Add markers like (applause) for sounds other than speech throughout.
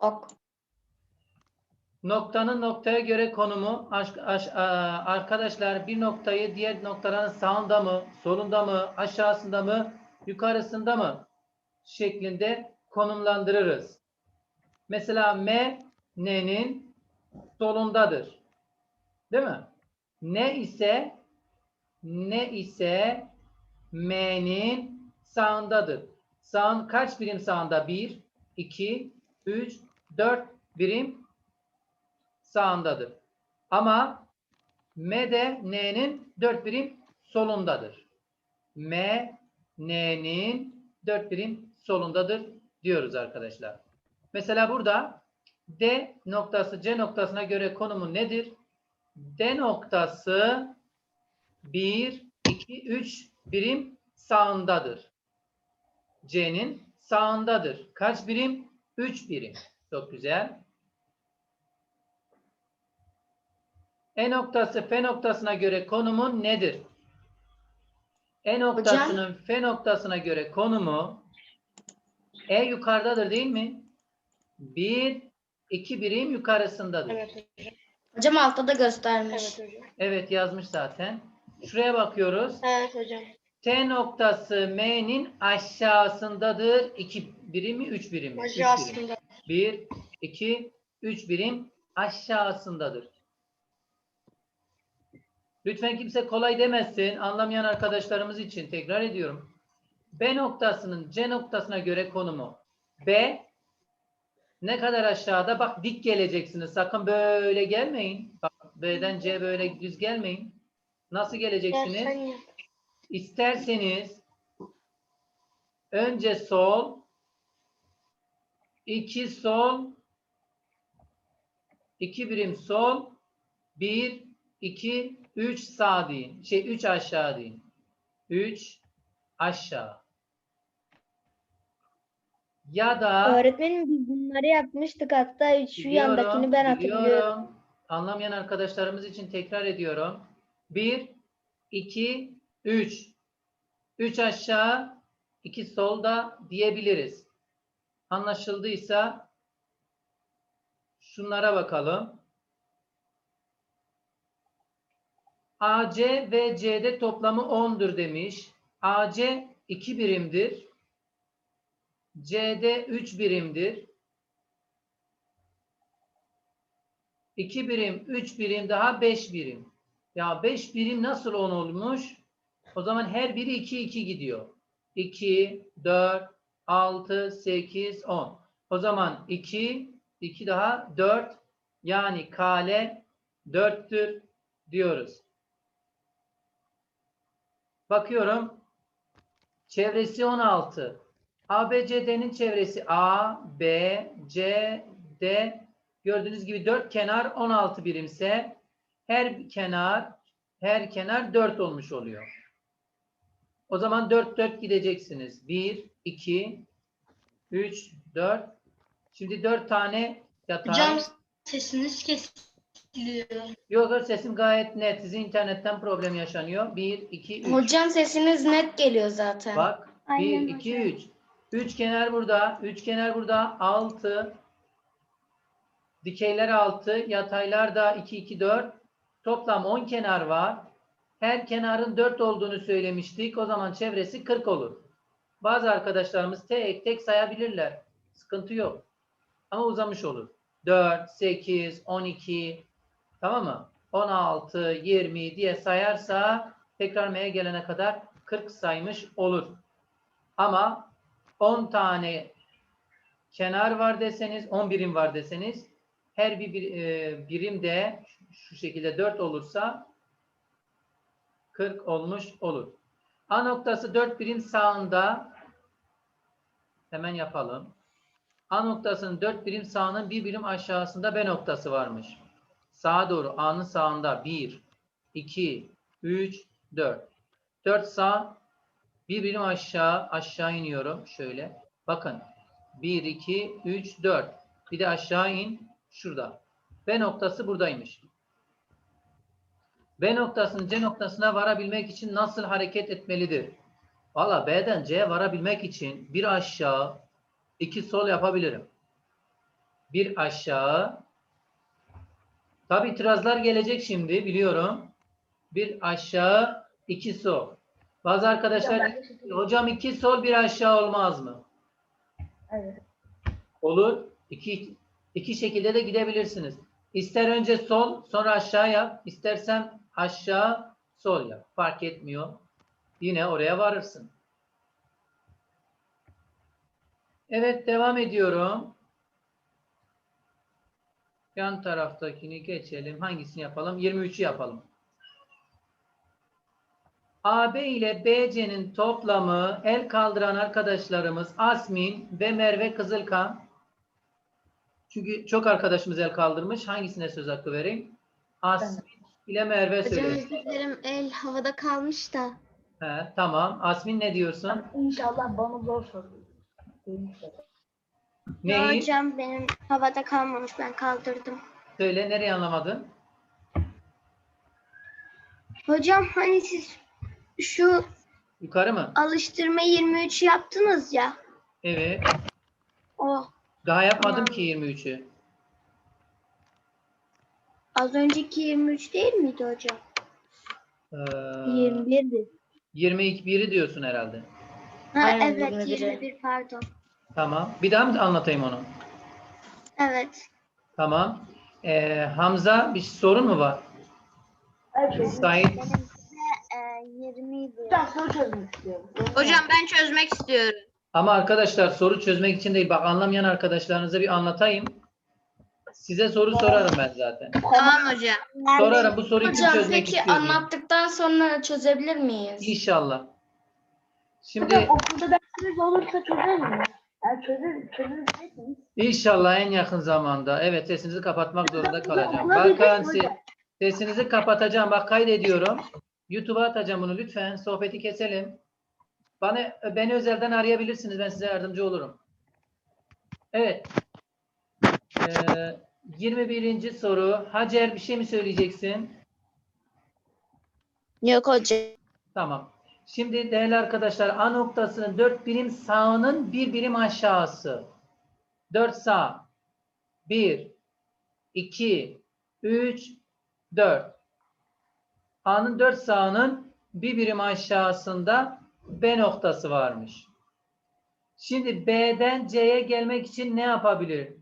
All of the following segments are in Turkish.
Ok. Noktanın noktaya göre konumu aş- aş- a- arkadaşlar bir noktayı diğer noktaların sağında mı, solunda mı, aşağısında mı, yukarısında mı şeklinde konumlandırırız. Mesela M N'nin solundadır. Değil mi? Ne ise ne ise M'nin sağındadır. Sağın kaç birim sağında? 1, 2, 3, 4 birim sağındadır. Ama M de N'nin 4 birim solundadır. M N'nin 4 birim solundadır diyoruz arkadaşlar. Mesela burada D noktası C noktasına göre konumu nedir? D noktası 1, 2, 3 birim sağındadır. C'nin sağındadır. Kaç birim? 3 birim. Çok güzel. E noktası F noktasına göre konumu nedir? E noktasının F noktasına göre konumu E yukarıdadır değil mi? 1, 2 birim yukarısındadır. Evet hocam. Hocam altta da göstermiş. Evet hocam. Evet yazmış zaten. Şuraya bakıyoruz. Evet hocam. T noktası M'nin aşağısındadır. 2 birim mi? 3 birim mi? Üç birim. Aşağısında. 1, 2, 3 birim aşağısındadır. Lütfen kimse kolay demesin. Anlamayan arkadaşlarımız için tekrar ediyorum. B noktasının C noktasına göre konumu. B ne kadar aşağıda? Bak dik geleceksiniz. Sakın böyle gelmeyin. Bak B'den C böyle düz gelmeyin. Nasıl geleceksiniz? İsterseniz önce sol, iki sol, iki birim sol, bir, iki, üç sağ deyin. Şey üç aşağı deyin. Üç aşağı. Ya da Öğretmenim biz bunları yapmıştık hatta şu Biliyorum, yandakini ben hatırlıyorum. biliyorum. Anlamayan arkadaşlarımız için tekrar ediyorum. 1, 2, 3. 3 aşağı, 2 solda diyebiliriz. Anlaşıldıysa şunlara bakalım. AC ve CD toplamı 10'dur demiş. AC 2 birimdir. CD 3 birimdir. 2 birim, 3 birim daha 5 birim. Ya 5 birim nasıl 10 olmuş? O zaman her biri 2 2 gidiyor. 2 4 6 8 10. O zaman 2 2 daha 4 yani kale 4'tür diyoruz. Bakıyorum. Çevresi 16. ABCD'nin çevresi A, B, C, D Gördüğünüz gibi dört kenar 16 birimse her kenar her kenar 4 olmuş oluyor. O zaman 4 4 gideceksiniz. 1 2 3 4 Şimdi 4 tane yatay. Hocam sesiniz kesiliyor. Yok sesim gayet net. Sizin internetten problem yaşanıyor. 1 2 3 Hocam sesiniz net geliyor zaten. Bak 1 Aynen 2 3 3 kenar burada, 3 kenar burada, 6 dikeyler 6, yataylar da 2 2 4. Toplam 10 kenar var. Her kenarın 4 olduğunu söylemiştik. O zaman çevresi 40 olur. Bazı arkadaşlarımız tek tek sayabilirler. Sıkıntı yok. Ama uzamış olur. 4, 8, 12, tamam mı? 16, 20 diye sayarsa tekrar M'ye gelene kadar 40 saymış olur. Ama 10 tane kenar var deseniz, 10 birim var deseniz her bir, bir e, birim de şu şekilde 4 olursa 40 olmuş olur. A noktası 4 birim sağında hemen yapalım. A noktasının 4 birim sağının bir birim aşağısında B noktası varmış. Sağa doğru A'nın sağında 1, 2, 3, 4. 4 sağ, bir birim aşağı, aşağı iniyorum. Şöyle. Bakın. 1, 2, 3, 4. Bir de aşağı in. Şurada. B noktası buradaymış. B noktasının C noktasına varabilmek için nasıl hareket etmelidir? Valla B'den C'ye varabilmek için bir aşağı, iki sol yapabilirim. bir aşağı. Tabi itirazlar gelecek şimdi biliyorum. Bir aşağı, iki sol. Bazı arkadaşlar hocam iki sol bir aşağı olmaz mı? Evet. Olur. İki, iki şekilde de gidebilirsiniz. İster önce sol sonra aşağı yap. İstersen aşağı sol yap. Fark etmiyor. Yine oraya varırsın. Evet devam ediyorum. Yan taraftakini geçelim. Hangisini yapalım? 23'ü yapalım. AB ile BC'nin toplamı el kaldıran arkadaşlarımız Asmin ve Merve Kızılkan. Çünkü çok arkadaşımız el kaldırmış. Hangisine söz hakkı vereyim? Asmin ile Merve Hocam söylesin. özür dilerim el havada kalmış da. He, tamam. Asmin ne diyorsun? İnşallah bana zor soru. Neyi? Hocam benim havada kalmamış ben kaldırdım. Söyle nereye anlamadın? Hocam hani siz şu Yukarı mı? alıştırma 23 yaptınız ya. Evet. O Daha yapmadım Tamam. ki 23'ü. Az önceki 23 değil miydi hocam? Ee, 21'di. 21'i diyorsun herhalde. Ha, Aynen, evet 21'i. 21 pardon. Tamam. Bir daha mı anlatayım onu? Evet. Tamam. Ee, Hamza bir sorun mu var? Sait Benim size e, 20 idi. Ben soru çözmek istiyorum. Hocam ben çözmek istiyorum. Ama arkadaşlar soru çözmek için değil. Bak anlamayan arkadaşlarınıza bir anlatayım. Size soru sorarım ben zaten. Tamam hocam. Sorarım bu soruyu kim Hocam çözmek peki istiyor diye. anlattıktan sonra çözebilir miyiz? İnşallah. Şimdi Hocam okulda dersiniz olursa çözer mi? Yani çözer, çözebilecek miyiz? inşallah en yakın zamanda evet sesinizi kapatmak zorunda kalacağım. okula se- sesinizi kapatacağım. Bak kaydediyorum. YouTube'a atacağım bunu lütfen. Sohbeti keselim. Bana beni özelden arayabilirsiniz. Ben size yardımcı olurum. Evet. Ee, 21. soru. Hacer bir şey mi söyleyeceksin? Yok hocam. Tamam. Şimdi değerli arkadaşlar A noktasının 4 birim sağının bir birim aşağısı. 4 sağ. 1, 2, 3, 4. A'nın 4 sağının bir birim aşağısında B noktası varmış. Şimdi B'den C'ye gelmek için ne yapabilir?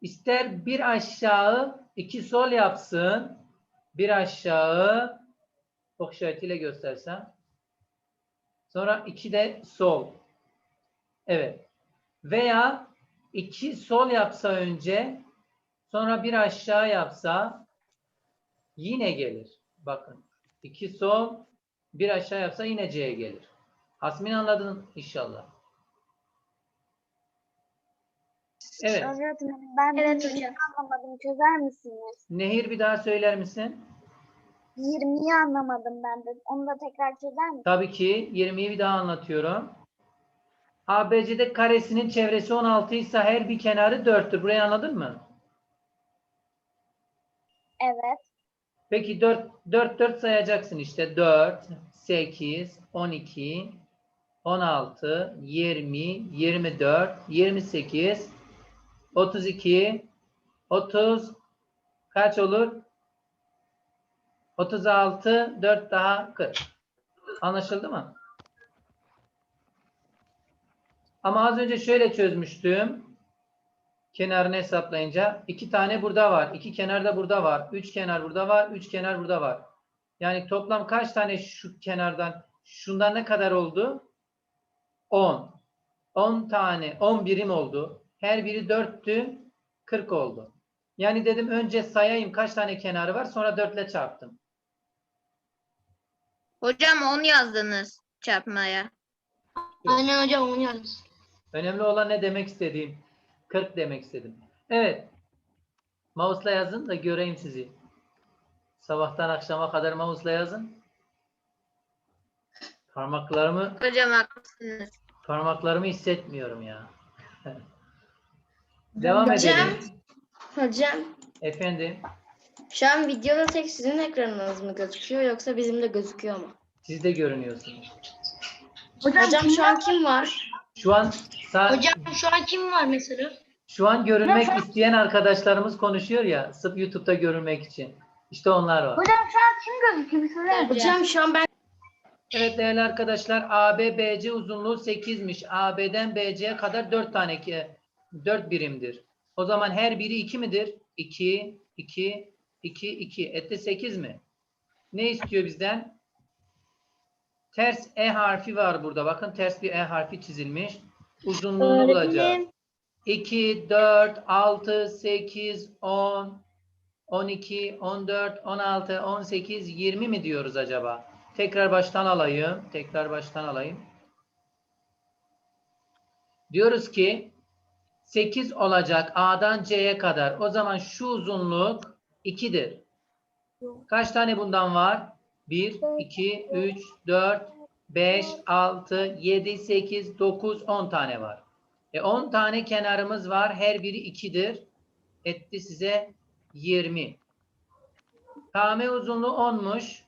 İster bir aşağı, iki sol yapsın. Bir aşağı, ok işaretiyle göstersem. Sonra iki de sol. Evet. Veya iki sol yapsa önce, sonra bir aşağı yapsa yine gelir. Bakın. iki sol, bir aşağı yapsa yine C'ye gelir. Asmin anladın inşallah. Evet. Öğretmenim ben Evet hocam. anlamadım. Çözer misiniz? Nehir bir daha söyler misin? 20'yi anlamadım ben de. Onu da tekrar çözer misiniz? Tabii ki 20'yi bir daha anlatıyorum. ABC'de karesinin çevresi 16 ise her bir kenarı 4'tür. Burayı anladın mı? Evet. Peki 4 4 4 sayacaksın işte. 4 8 12 16 20 24 28 32 30 kaç olur? 36 4 daha 40. Anlaşıldı mı? Ama az önce şöyle çözmüştüm. Kenarını hesaplayınca iki tane burada var. iki kenar da burada var. Üç kenar burada var. Üç kenar burada var. Yani toplam kaç tane şu kenardan şundan ne kadar oldu? 10. 10 tane 10 birim oldu. Her biri 4'tü. 40 oldu. Yani dedim önce sayayım kaç tane kenarı var sonra 4 ile çarptım. Hocam 10 yazdınız çarpmaya. Aynen hocam onu yalnız. Önemli olan ne demek istediğim? 40 demek istedim. Evet. Mouse'la yazın da göreyim sizi. Sabahtan akşama kadar mouse'la yazın. Parmaklarımı Hocam haklısınız. parmaklarımı hissetmiyorum ya. (laughs) Devam Hocam. edelim. Hocam Efendim, şu an videoda tek sizin ekranınız mı gözüküyor yoksa bizim de gözüküyor mu? siz de görünüyorsunuz. Hocam şu an kim var? Şu an sağ, Hocam şu an kim var mesela? Şu an görünmek Nasıl? isteyen arkadaşlarımız konuşuyor ya sırf YouTube'da görünmek için. İşte onlar var. Hocam şu an kim gözüküyor bir misin? Hocam şu an ben Evet değerli arkadaşlar AB BC uzunluğu 8'miş. AB'den BC'ye kadar 4 tane ki 4 birimdir. O zaman her biri 2 midir? 2 2 2 2 etti 8 mi? Ne istiyor bizden? Ters E harfi var burada. Bakın ters bir E harfi çizilmiş. Uzunluğunu bulacağız. 2 4 6 8 10 12 14 16 18 20 mi diyoruz acaba? Tekrar baştan alayım. Tekrar baştan alayım. Diyoruz ki 8 olacak A'dan C'ye kadar. O zaman şu uzunluk 2'dir. Kaç tane bundan var? 1, 2, 3, 4, 5, 6, 7, 8, 9, 10 tane var. E 10 tane kenarımız var. Her biri 2'dir. Etti size 20. KM uzunluğu 10'muş.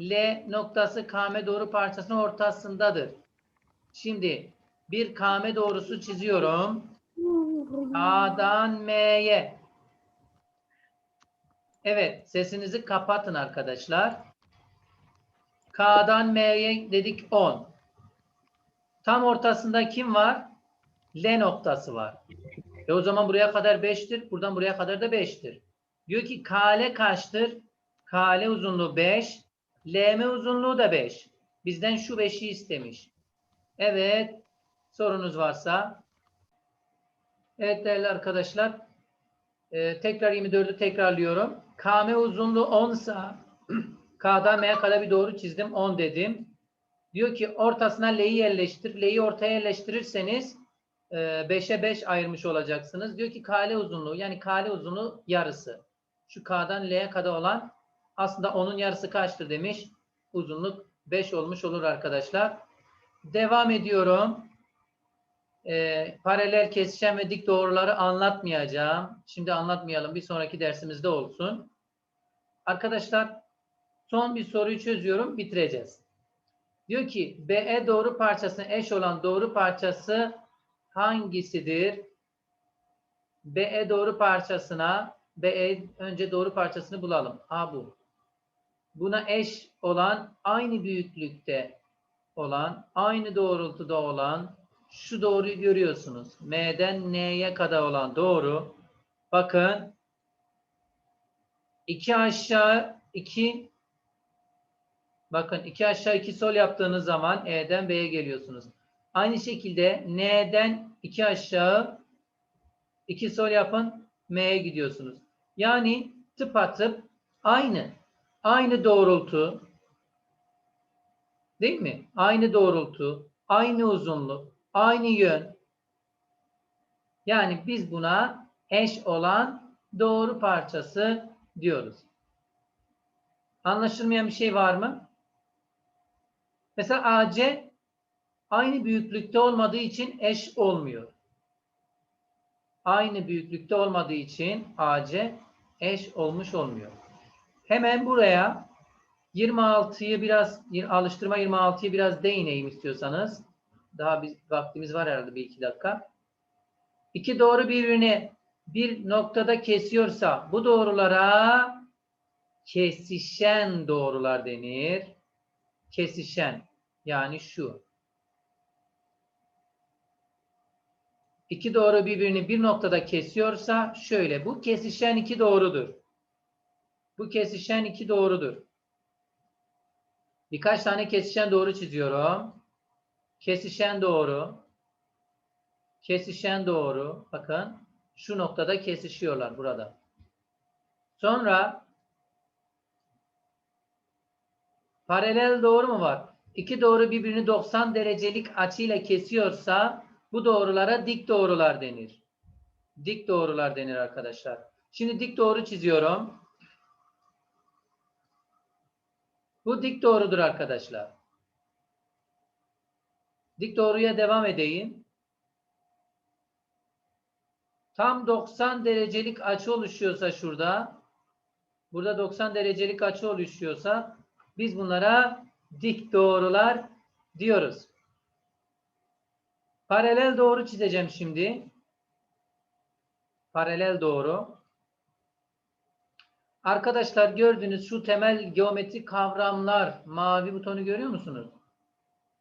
L noktası KM doğru parçasının ortasındadır. Şimdi bir KM doğrusu çiziyorum. A'dan M'ye. Evet, sesinizi kapatın arkadaşlar. K'dan M'ye dedik 10. Tam ortasında kim var? L noktası var. E o zaman buraya kadar 5'tir. Buradan buraya kadar da 5'tir. Diyor ki KL kaçtır? KL uzunluğu 5. LM uzunluğu da 5. Bizden şu 5'i istemiş. Evet. Sorunuz varsa. Evet değerli arkadaşlar. Ee, tekrar 24'ü tekrarlıyorum. KM uzunluğu 10 sa (clears throat) K'dan M'ye kadar bir doğru çizdim. 10 dedim. Diyor ki ortasına L'yi yerleştir. L'yi ortaya yerleştirirseniz 5'e 5 ayırmış olacaksınız. Diyor ki KL uzunluğu yani KL uzunluğu yarısı. Şu K'dan L'ye kadar olan aslında onun yarısı kaçtır demiş. Uzunluk 5 olmuş olur arkadaşlar. Devam ediyorum. Ee, paralel kesişen ve dik doğruları anlatmayacağım. Şimdi anlatmayalım. Bir sonraki dersimizde olsun. Arkadaşlar son bir soruyu çözüyorum. Bitireceğiz. Diyor ki BE doğru parçasına eş olan doğru parçası hangisidir? BE doğru parçasına BE önce doğru parçasını bulalım. A bu. Buna eş olan aynı büyüklükte olan, aynı doğrultuda olan şu doğruyu görüyorsunuz. M'den N'ye kadar olan doğru. Bakın 2 aşağı 2 Bakın 2 aşağı 2 sol yaptığınız zaman E'den B'ye geliyorsunuz. Aynı şekilde N'den 2 aşağı 2 sol yapın M'ye gidiyorsunuz. Yani tıpatıp aynı. Aynı doğrultu. Değil mi? Aynı doğrultu, aynı uzunluk, aynı yön. Yani biz buna eş olan doğru parçası diyoruz. Anlaşılmayan bir şey var mı? Mesela AC aynı büyüklükte olmadığı için eş olmuyor. Aynı büyüklükte olmadığı için AC eş olmuş olmuyor. Hemen buraya 26'yı biraz alıştırma 26'yı biraz değineyim istiyorsanız. Daha bir vaktimiz var herhalde bir iki dakika. İki doğru birbirini bir noktada kesiyorsa bu doğrulara kesişen doğrular denir. Kesişen yani şu. İki doğru birbirini bir noktada kesiyorsa şöyle bu kesişen iki doğrudur. Bu kesişen iki doğrudur. Birkaç tane kesişen doğru çiziyorum. Kesişen doğru. Kesişen doğru. Bakın şu noktada kesişiyorlar burada. Sonra paralel doğru mu var? İki doğru birbirini 90 derecelik açıyla kesiyorsa bu doğrulara dik doğrular denir. Dik doğrular denir arkadaşlar. Şimdi dik doğru çiziyorum. Bu dik doğrudur arkadaşlar. Dik doğruya devam edeyim. Tam 90 derecelik açı oluşuyorsa şurada, burada 90 derecelik açı oluşuyorsa biz bunlara dik doğrular diyoruz. Paralel doğru çizeceğim şimdi. Paralel doğru. Arkadaşlar gördüğünüz şu temel geometrik kavramlar mavi butonu görüyor musunuz?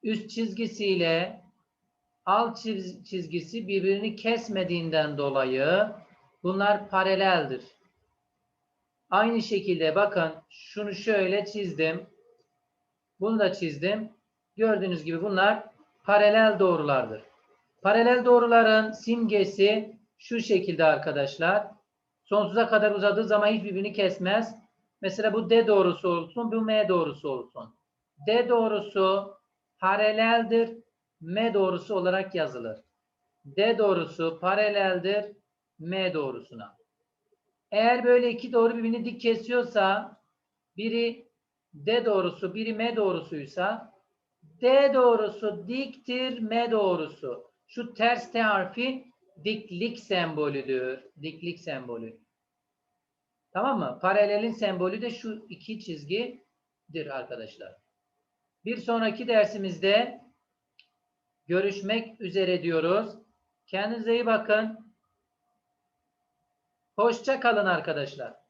Üst çizgisiyle alt çiz- çizgisi birbirini kesmediğinden dolayı bunlar paraleldir. Aynı şekilde bakın şunu şöyle çizdim. Bunu da çizdim. Gördüğünüz gibi bunlar paralel doğrulardır. Paralel doğruların simgesi şu şekilde arkadaşlar. Sonsuza kadar uzadığı zaman hiçbirbirini kesmez. Mesela bu D doğrusu olsun, bu M doğrusu olsun. D doğrusu paraleldir, M doğrusu olarak yazılır. D doğrusu paraleldir M doğrusuna. Eğer böyle iki doğru birbirini dik kesiyorsa biri D doğrusu, biri M doğrusuysa D doğrusu diktir, M doğrusu. Şu ters T harfi diklik sembolüdür. Diklik sembolü. Tamam mı? Paralelin sembolü de şu iki çizgidir arkadaşlar. Bir sonraki dersimizde görüşmek üzere diyoruz. Kendinize iyi bakın. Hoşça kalın arkadaşlar.